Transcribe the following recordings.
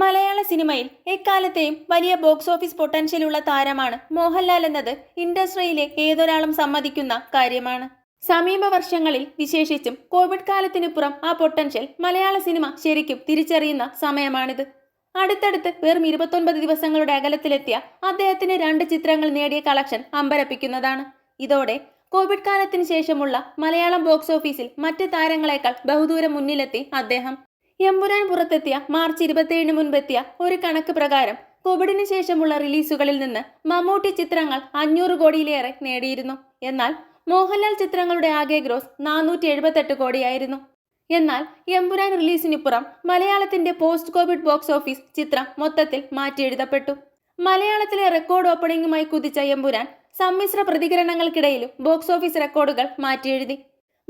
മലയാള സിനിമയിൽ എക്കാലത്തെയും വലിയ ബോക്സ് ഓഫീസ് പൊട്ടൻഷ്യലുള്ള താരമാണ് മോഹൻലാൽ എന്നത് ഇൻഡസ്ട്രിയിലെ ഏതൊരാളും സമ്മതിക്കുന്ന കാര്യമാണ്. സമീപ വർഷങ്ങളിൽ വിശേഷിച്ചും കോവിഡ് കാലത്തിനുപുറം ആ പൊട്ടൻഷ്യൽ മലയാള സിനിമ ശരിക്കും തിരിച്ചറിയുന്ന സമയമാണിത്. അടുത്തടുത്ത് വെറും ഇരുപത്തൊൻപത് ദിവസങ്ങളുടെ അകലത്തിലെത്തിയ അദ്ദേഹത്തിന് രണ്ട് ചിത്രങ്ങൾ നേടിയ കളക്ഷൻ അമ്പരപ്പിക്കുന്നതാണ്. ഇതോടെ കോവിഡ് കാലത്തിന് ശേഷമുള്ള മലയാളം ബോക്സ് ഓഫീസിൽ മറ്റ് താരങ്ങളെക്കാൾ ബഹുദൂരം മുന്നിലെത്തി അദ്ദേഹം. എമ്പുരാൻ പുറത്തെത്തിയ മാർച്ച് ഇരുപത്തിയേഴിന് മുൻപെത്തിയ ഒരു കണക്ക് പ്രകാരം കോവിഡിന് ശേഷമുള്ള റിലീസുകളിൽ നിന്ന് മമ്മൂട്ടി ചിത്രങ്ങൾ അഞ്ഞൂറ് കോടിയിലേറെ നേടിയിരുന്നു. എന്നാൽ മോഹൻലാൽ ചിത്രങ്ങളുടെ ആകെ ഗ്രോസ് നാനൂറ്റി എഴുപത്തെട്ട് കോടിയായിരുന്നു. എന്നാൽ എമ്പുരാൻ റിലീസിനിപ്പുറം മലയാളത്തിന്റെ പോസ്റ്റ് കോവിഡ് ബോക്സ് ഓഫീസ് ചിത്രം മൊത്തത്തിൽ മാറ്റിയെഴുതപ്പെട്ടു. മലയാളത്തിലെ റെക്കോർഡ് ഓപ്പണിംഗുമായി കുതിച്ച എമ്പുരാൻ സമ്മിശ്ര പ്രതികരണങ്ങൾക്കിടയിലും ബോക്സ് ഓഫീസ് റെക്കോർഡുകൾ മാറ്റിയെഴുതി.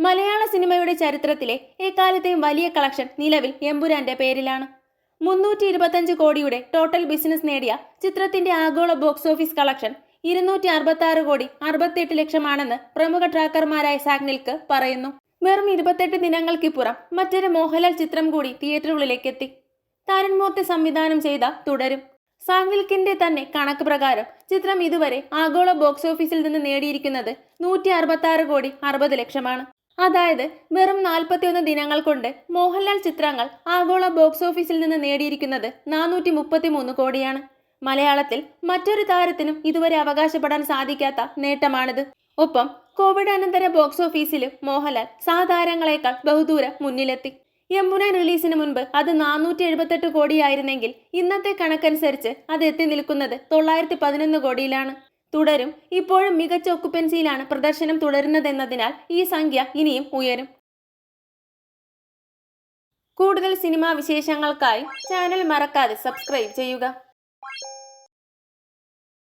മലയാള സിനിമയുടെ ചരിത്രത്തിലെ എക്കാലത്തെയും വലിയ കളക്ഷൻ നിലവിൽ എമ്പുരാന്റെ പേരിലാണ്. മുന്നൂറ്റി ഇരുപത്തഞ്ച് കോടിയുടെ ടോട്ടൽ ബിസിനസ് നേടിയ ചിത്രത്തിന്റെ ആഗോള ബോക്സ് ഓഫീസ് കളക്ഷൻ ഇരുന്നൂറ്റി അറുപത്തി ആറ് കോടി അറുപത്തിയെട്ട് ലക്ഷമാണെന്ന് പ്രമുഖ ട്രാക്കർമാരായ സാഗ്നിൽക്ക് പറയുന്നു. വെറും ഇരുപത്തെട്ട് ദിനങ്ങൾക്കിപ്പുറം മറ്റൊരു മോഹൻലാൽ ചിത്രം കൂടി തിയേറ്ററുകളിലേക്ക് എത്തി. താരൻമൂർത്തി സംവിധാനം ചെയ്ത തുടരും. സാഗ്നിൽക്കിന്റെ തന്നെ കണക്ക് പ്രകാരം ചിത്രം ഇതുവരെ ആഗോള ബോക്സ് ഓഫീസിൽ നിന്ന് നേടിയിരിക്കുന്നത് നൂറ്റി അറുപത്തി ആറ് കോടി അറുപത് ലക്ഷമാണ്. അതായത് വെറും നാൽപ്പത്തിയൊന്ന് ദിനങ്ങൾ കൊണ്ട് മോഹൻലാൽ ചിത്രങ്ങൾ ആഗോള ബോക്സ് ഓഫീസിൽ നിന്ന് നേടിയിരിക്കുന്നത് നാനൂറ്റി മുപ്പത്തിമൂന്ന് കോടിയാണ്. മലയാളത്തിൽ മറ്റൊരു താരത്തിനും ഇതുവരെ അവകാശപ്പെടാൻ സാധിക്കാത്ത നേട്ടമാണിത്. ഒപ്പം കോവിഡ് അനന്തര ബോക്സ് ഓഫീസിലും മോഹൻലാൽ സാധാരങ്ങളെക്കാൾ ബഹുദൂരം മുന്നിലെത്തി. യമുന റിലീസിന് മുൻപ് അത് നാനൂറ്റി എഴുപത്തെട്ട് കോടിയായിരുന്നെങ്കിൽ ഇന്നത്തെ കണക്കനുസരിച്ച് അത് എത്തി നിൽക്കുന്നത് തൊള്ളായിരത്തി പതിനൊന്ന് കോടിയിലാണ്. തുടരും. ഇപ്പോഴും മികച്ച ഒക്കുപ്പൻസിയിലാണ് പ്രദർശനം തുടരുന്നതെന്നതിനാൽ ഈ സംഖ്യ ഇനിയും ഉയരും. കൂടുതൽ സിനിമാ വിശേഷങ്ങൾക്കായി ചാനൽ മറക്കാതെ സബ്സ്ക്രൈബ് ചെയ്യുക.